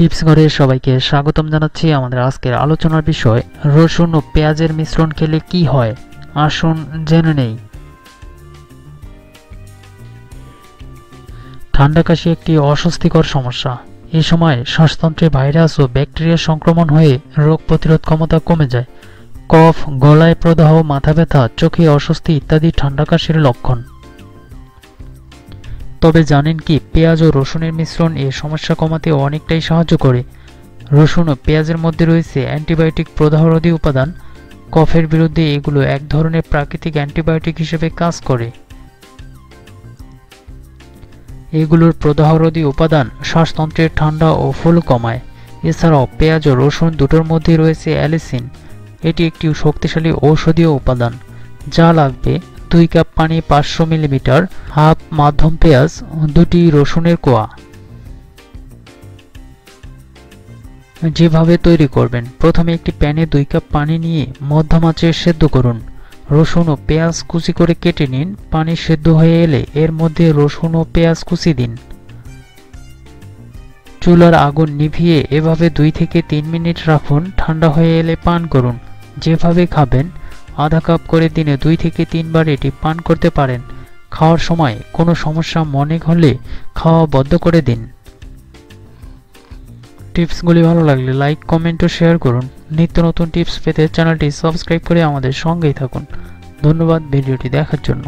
Tips ঘরে সবাইকে স্বাগতম জানাচ্ছি আমাদের আজকের আলোচনার বিষয়, রসুন ও পেঁয়াজের মিশ্রণ খেলে কি হয়? আসুন জেনে নেই। ঠান্ডা কাশি একটি অস্বস্তিকর সমস্যা। এই সময় শ্বাসতন্ত্রে ভাইরাস ও ব্যাকটেরিয়া সংক্রমণ হয়ে রোগ প্রতিরোধ ক্ষমতা কমে যায়। কফ, গলায় প্রদাহ, মাথা ব্যথা, চোখে অস্বস্তি ইত্যাদি ঠান্ডা কাশির লক্ষণ। তবে জানেন কি, পেঁয়াজ ও রসুনের মিশ্রণ এই সমস্যা কমাতে অনেকটাই সাহায্য করে। রসুন ও পেঁয়াজের মধ্যে রয়েছে অ্যান্টিবায়োটিক প্রদাহরোধী উপাদান। কফের বিরুদ্ধে এগুলো এক ধরনের প্রাকৃতিক অ্যান্টিবায়োটিক হিসেবে কাজ করে। এগুলোর প্রদাহরোধী উপাদান শ্বাসতন্ত্রের ঠান্ডা ও ফুল কমায়। এছাড়াও পেঁয়াজ ও রসুন দুটোর মধ্যেই রয়েছে অ্যালিসিন। এটি একটি শক্তিশালী ঔষধীয় উপাদান, যা লাগবে দুই কাপ পানি পাঁচশো মিলিমিটার, হাফ মাধ্যম পেঁয়াজ, দুটি রসুনের কোয়া। যেভাবে তৈরি করবেন, প্রথমে একটি প্যানে দুই কাপ পানি নিয়ে মধ্যম আঁচে সেদ্ধ করুন। রসুন ও পেঁয়াজ কুচি করে কেটে নিন, পানি সেদ্ধ হয়ে এলে এর মধ্যে রসুন ও পেঁয়াজ কুচি দিন। চুলার আগুন নিভিয়ে এভাবে দুই থেকে তিন মিনিট রাখুন, ঠান্ডা হয়ে এলে পান করুন। যেভাবে খাবেন আধা কাপ করে দিনে দুই থেকে তিনবার এটি পান করতে পারেন। খাওয়ার সময় কোনো সমস্যা মনে হলে খাওয়া বন্ধ করে দিন। টিপসগুলি ভালো লাগলে লাইক, কমেন্ট ও শেয়ার করুন। নিত্য নতুন টিপস পেতে চ্যানেলটি সাবস্ক্রাইব করে আমাদের সঙ্গেই থাকুন। ধন্যবাদ ভিডিওটি দেখার জন্য।